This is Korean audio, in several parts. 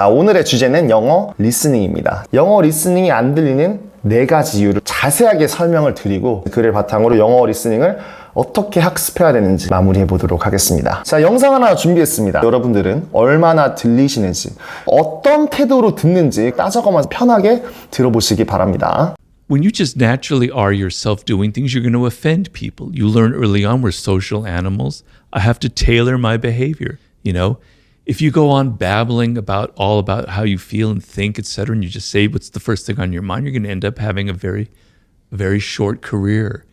아, 오늘의 주제는 영어 리스닝입니다. 영어 리스닝이 안 들리는 네 가지 이유를 자세하게 설명을 드리고 그를 바탕으로 영어 리스닝을 어떻게 학습해야 되는지 마무리해 보도록 하겠습니다. 자, 영상 하나 준비했습니다. 여러분들은 얼마나 들리시는지, 어떤 태도로 듣는지 따져가면서 편하게 들어보시기 바랍니다. When you just naturally are yourself doing things, you're going to offend people. You learn early on we're social animals. I have to tailor my behavior. You know, if you go on babbling about all about how you feel and think, etc., and you just say what's the first thing on your mind, you're going to end up having a very, very short career.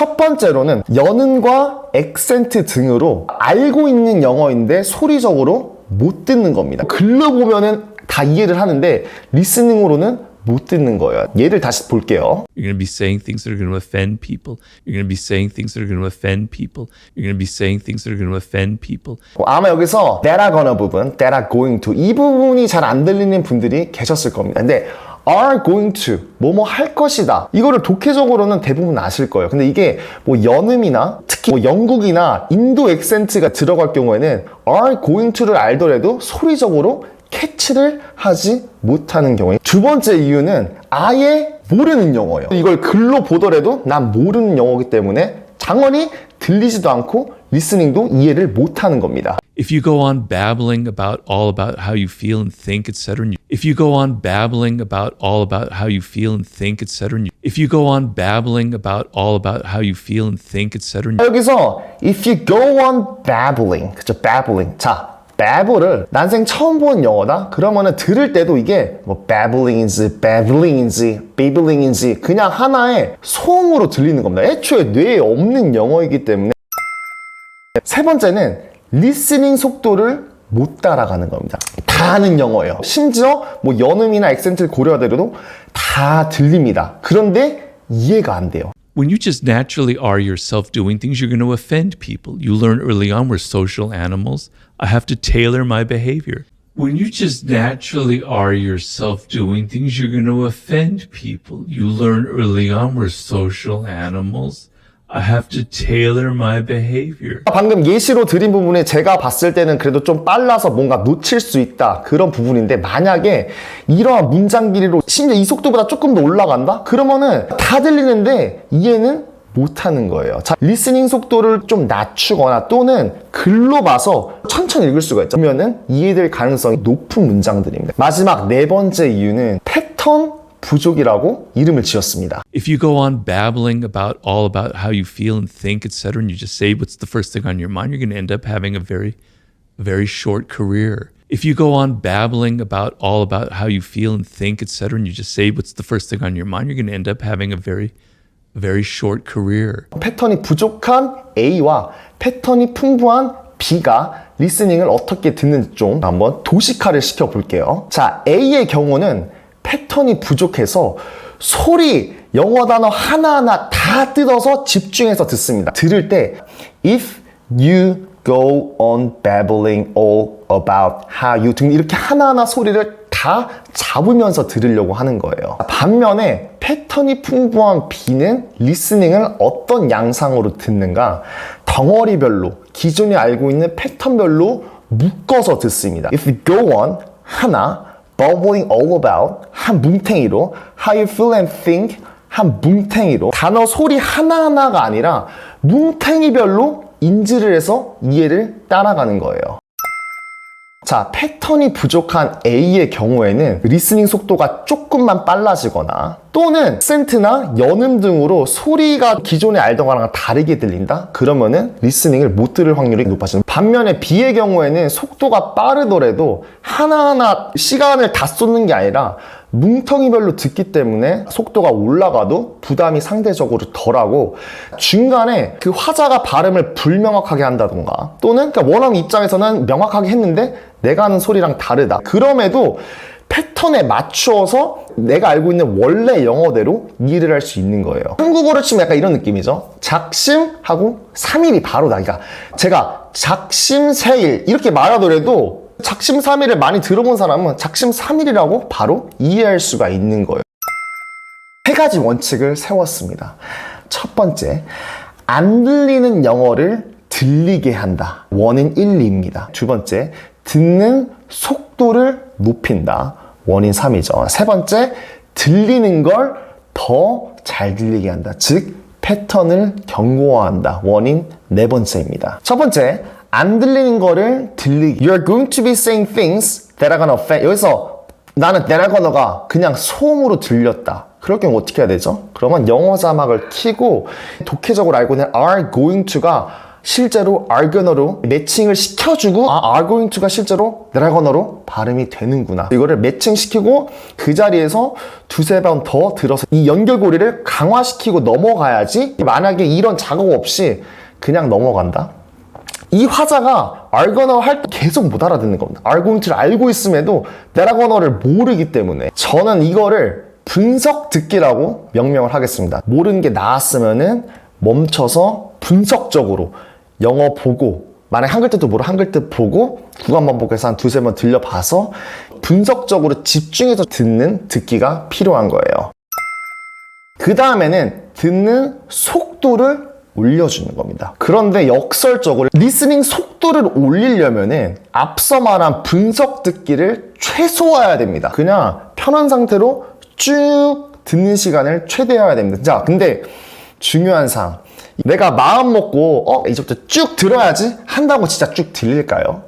첫 번째로는 연음과 액센트 등으로 알고 있는 영어인데 소리적으로 못 듣는 겁니다. 글로 보면은 다 이해를 하는데 리스닝으로는 못 듣는 거예요. 예를 다시 볼게요. You're going to be saying things that are going to offend people. You're going to be saying things that are going to offend people. You're going to be saying things that are going to offend people. 어, 아마 여기서 that are gonna 부분, that are going to 이 부분이 잘 안 들리는 분들이 계셨을 겁니다. 근데 are going to 뭐뭐 할 것이다. 이거를 독해적으로는 대부분 아실 거예요. 근데 이게 뭐 연음이나 특히 뭐 영국이나 인도 액센트가 들어갈 경우에는 are going to를 알더라도 소리적으로 캐치를 하지 못하는 경우에 두 번째 이유는 아예 모르는 영어예요. 이걸 글로 보더라도 난 모르는 영어이기 때문에 장원이 들리지도 않고 리스닝도 이해를 못하는 겁니다. if you go on babbling about all about how you feel and think, etc., if you go on babbling about all about how you feel and think, etc., if you go on babbling about all about how you feel and think, etc., 여기서 if you go on babbling, 그죠? babbling. 자, babble을 난생 처음 본 영어다? 그러면은 들을 때도 이게 뭐 babbling인지 babbling인지 babbling인지 그냥 하나의 소음으로 들리는 겁니다. 애초에 뇌에 없는 영어이기 때문에 세 번째는 리스닝 속도를 못 따라가는 겁니다. 다 아는 영어예요. 심지어 뭐 연음이나 액센트를 고려하더라도 다 들립니다. 그런데 이해가 안 돼요. When you just naturally are yourself doing things, you're going to offend people. You learn early on we're social animals. I have to tailor my behavior. When you just naturally are yourself doing things, you're going to offend people. You learn early on we're social animals. I have to tailor my behavior. 방금 예시로 드린 부분에 제가 봤을 때는 그래도 좀 빨라서 뭔가 놓칠 수 있다 그런 부분인데 만약에 이러한 문장 길이로 심지어 이 속도보다 조금 더 올라간다? 그러면은 다 들리는데 이해는 못하는 거예요. 자, 리스닝 속도를 좀 낮추거나 또는 글로 봐서 천천히 읽을 수가 있죠. 그러면은 이해될 가능성이 높은 문장들입니다. 마지막 네 번째 이유는 패턴 부족이라고 이름을 지었습니다. If you go on babbling about all about how you feel and think, etc., and you just say what's the first thing on your mind, you're going to end up having a very, very short career. If you go on babbling about all about how you feel and think, etc., and you just say what's the first thing on your mind, you're going to end up having a very, very short career. 패턴이 부족한 A와 패턴이 풍부한 B가 리스닝을 어떻게 듣는지 좀 한번 도식화를 시켜 볼게요. 자, A의 경우는 패턴이 부족해서 소리, 영어 단어 하나하나 다 뜯어서 집중해서 듣습니다. 들을 때 if you go on babbling all about how you 등 이렇게 하나하나 소리를 다 잡으면서 들으려고 하는 거예요. 반면에 패턴이 풍부한 B는 리스닝을 어떤 양상으로 듣는가 덩어리별로 기존에 알고 있는 패턴별로 묶어서 듣습니다. If you go on 하나 bubbling all about 한 뭉탱이로 how you feel and think 한 뭉탱이로 단어 소리 하나하나가 아니라 뭉탱이별로 인지를 해서 이해를 따라가는 거예요. 자, 패턴이 부족한 A의 경우에는 리스닝 속도가 조금만 빨라지거나 또는 센트나 연음 등으로 소리가 기존에 알던 거랑 다르게 들린다? 그러면은 리스닝을 못 들을 확률이 높아지는 반면에 B의 경우에는 속도가 빠르더라도 하나하나 시간을 다 쏟는 게 아니라 뭉텅이별로 듣기 때문에 속도가 올라가도 부담이 상대적으로 덜하고 중간에 그 화자가 발음을 불명확하게 한다던가 또는 그러니까 원어민 입장에서는 명확하게 했는데 내가 하는 소리랑 다르다 그럼에도 패턴에 맞추어서 내가 알고 있는 원래 영어대로 이해를 할 수 있는 거예요. 한국어로 치면 약간 이런 느낌이죠. 작심하고 3일이 바로 나기가 제가 작심 세일 이렇게 말하더라도 작심 3일을 많이 들어본 사람은 작심 3일이라고 바로 이해할 수가 있는 거예요. 세 가지 원칙을 세웠습니다. 첫 번째, 안 들리는 영어를 들리게 한다. 원인 1, 2입니다. 두 번째, 듣는 속도를 높인다. 원인 3이죠. 세 번째, 들리는 걸 더 잘 들리게 한다. 즉, 패턴을 경고화한다. 원인 네 번째입니다. 첫 번째, 안 들리는 거를 들리기. You're going to be saying things that are gonna offend. 여기서 나는 that are gonna가 그냥 소음으로 들렸다. 그럴 경우 어떻게 해야 되죠? 그러면 영어 자막을 키고 독해적으로 알고 있는 are going to가 실제로 are gonna로 매칭을 시켜주고 아, are going to가 실제로 that are gonna로 발음이 되는구나. 이거를 매칭시키고 그 자리에서 두세 번 더 들어서 이 연결고리를 강화시키고 넘어가야지 만약에 이런 작업 없이 그냥 넘어간다? 이 화자가 알거너 할때 계속 못 알아듣는 겁니다. 알고인트를 알고 있음에도 데라거너를 모르기 때문에 저는 이거를 분석 듣기라고 명명을 하겠습니다. 모르는 게 나왔으면은 멈춰서 분석적으로 영어 보고 만약 한글 뜻도 모르 한글 뜻 보고 구간 반복해서 한 두세 번 들려봐서 분석적으로 집중해서 듣는 듣기가 필요한 거예요. 그 다음에는 듣는 속도를 올려주는 겁니다. 그런데 역설적으로 리스닝 속도를 올리려면은 앞서 말한 분석 듣기를 최소화해야 됩니다. 그냥 편한 상태로 쭉 듣는 시간을 최대화해야 됩니다. 자, 근데 중요한 사항. 내가 마음 먹고, 어, 이제부터 쭉 들어야지 한다고 진짜 쭉 들릴까요?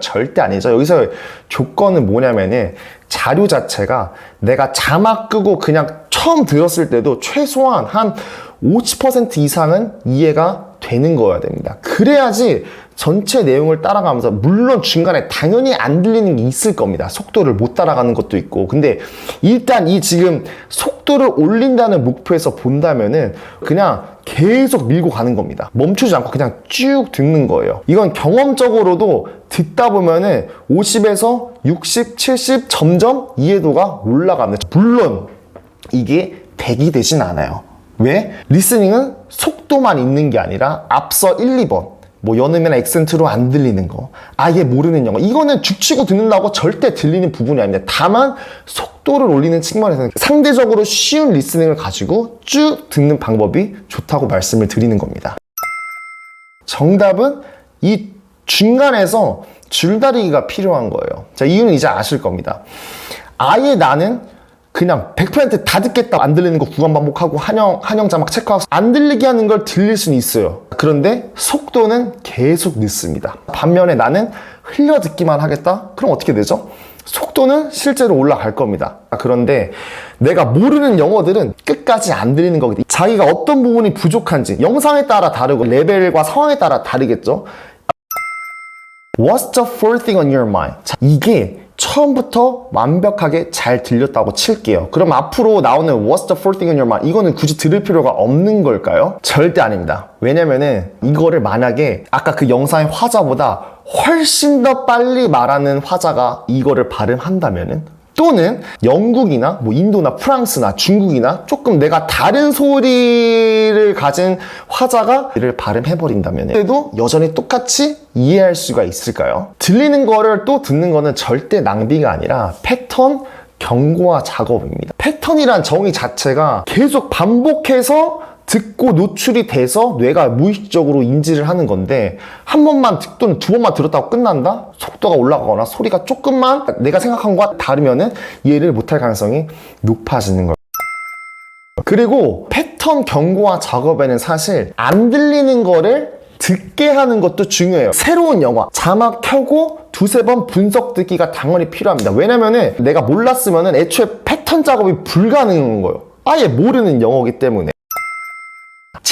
절대 아니죠. 여기서 조건은 뭐냐면은 자료 자체가 내가 자막 끄고 그냥 처음 들었을 때도 최소한 한 50% 이상은 이해가 되는 거여야 됩니다. 그래야지 전체 내용을 따라가면서 물론 중간에 당연히 안 들리는 게 있을 겁니다. 속도를 못 따라가는 것도 있고. 근데 일단 이 지금 속도를 올린다는 목표에서 본다면은 그냥 계속 밀고 가는 겁니다. 멈추지 않고 그냥 쭉 듣는 거예요. 이건 경험적으로도 듣다 보면은 50에서 60, 70 점점 이해도가 올라갑니다. 물론 이게 100이 되진 않아요. 왜? 리스닝은 속도만 있는 게 아니라 앞서 1, 2번 뭐 연음이나 액센트로 안 들리는 거 아예 모르는 영어. 이거는 죽치고 듣는다고 절대 들리는 부분이 아닙니다. 다만 속도를 올리는 측면에서는 상대적으로 쉬운 리스닝을 가지고 쭉 듣는 방법이 좋다고 말씀을 드리는 겁니다. 정답은 이 중간에서 줄다리기가 필요한 거예요. 자 이유는 이제 아실 겁니다. 아예 나는 그냥 100%다 듣겠다 안 들리는 거 구간 반복하고 한영 한영 자막 체크하고 안 들리게 하는 걸 들릴 수는 있어요. 그런데 속도는 계속 늦습니다. 반면에 나는 흘려 듣기만 하겠다. 그럼 어떻게 되죠? 속도는 실제로 올라갈 겁니다. 그런데 내가 모르는 영어들은 끝까지 안 들리는 거거든요. 자기가 어떤 부분이 부족한지 영상에 따라 다르고 레벨과 상황에 따라 다르겠죠. What's the first thing on your mind? 자, 이게 처음부터 완벽하게 잘 들렸다고 칠게요. 그럼 앞으로 나오는 What's the first thing on your mind? 이거는 굳이 들을 필요가 없는 걸까요? 절대 아닙니다. 왜냐면은 이거를 만약에 아까 그 영상의 화자보다 훨씬 더 빨리 말하는 화자가 이거를 발음한다면은 또는 영국이나 뭐 인도나 프랑스나 중국이나 조금 내가 다른 소리를 가진 화자가 이를 발음해버린다면 그래도 여전히 똑같이 이해할 수가 있을까요? 들리는 거를 또 듣는 거는 절대 낭비가 아니라 패턴 경고화 작업입니다. 패턴이란 정의 자체가 계속 반복해서 듣고 노출이 돼서 뇌가 무의식적으로 인지를 하는 건데 한 번만 듣 또는 두 번만 들었다고 끝난다? 속도가 올라가거나 소리가 조금만 내가 생각한 것과 다르면은 이해를 못할 가능성이 높아지는 거예요. 그리고 패턴 경고화 작업에는 사실 안 들리는 거를 듣게 하는 것도 중요해요. 새로운 영화 자막 켜고 두세 번 분석 듣기가 당연히 필요합니다. 왜냐면은 내가 몰랐으면은 애초에 패턴 작업이 불가능한 거예요. 아예 모르는 영어기 때문에.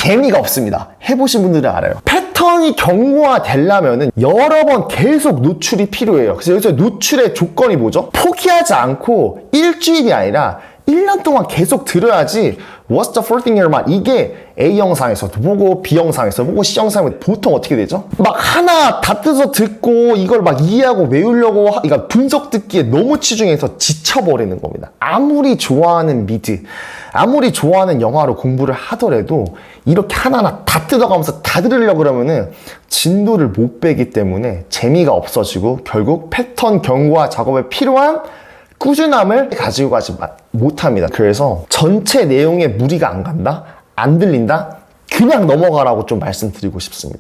재미가 없습니다. 해보신 분들은 알아요. 패턴이 경고화 되려면은 여러 번 계속 노출이 필요해요. 그래서 여기서 노출의 조건이 뭐죠? 포기하지 않고 일주일이 아니라 1년 동안 계속 들어야지 What's the first thing in your mind? 이게 A 영상에서도 보고 B 영상에서 보고 C 영상에서 보통 어떻게 되죠? 막 하나 다 뜯어 듣고 이걸 막 이해하고 외우려고 하, 그러니까 분석 듣기에 너무 치중해서 지쳐버리는 겁니다. 아무리 좋아하는 미드, 아무리 좋아하는 영화로 공부를 하더라도 이렇게 하나하나 다 뜯어가면서 다 들으려고 그러면은 진도를 못 빼기 때문에 재미가 없어지고 결국 패턴 경고와 작업에 필요한 꾸준함을 가지고 가지 마- 못합니다. 그래서 전체 내용에 무리가 안 간다? 안 들린다? 그냥 넘어가라고 좀 말씀드리고 싶습니다.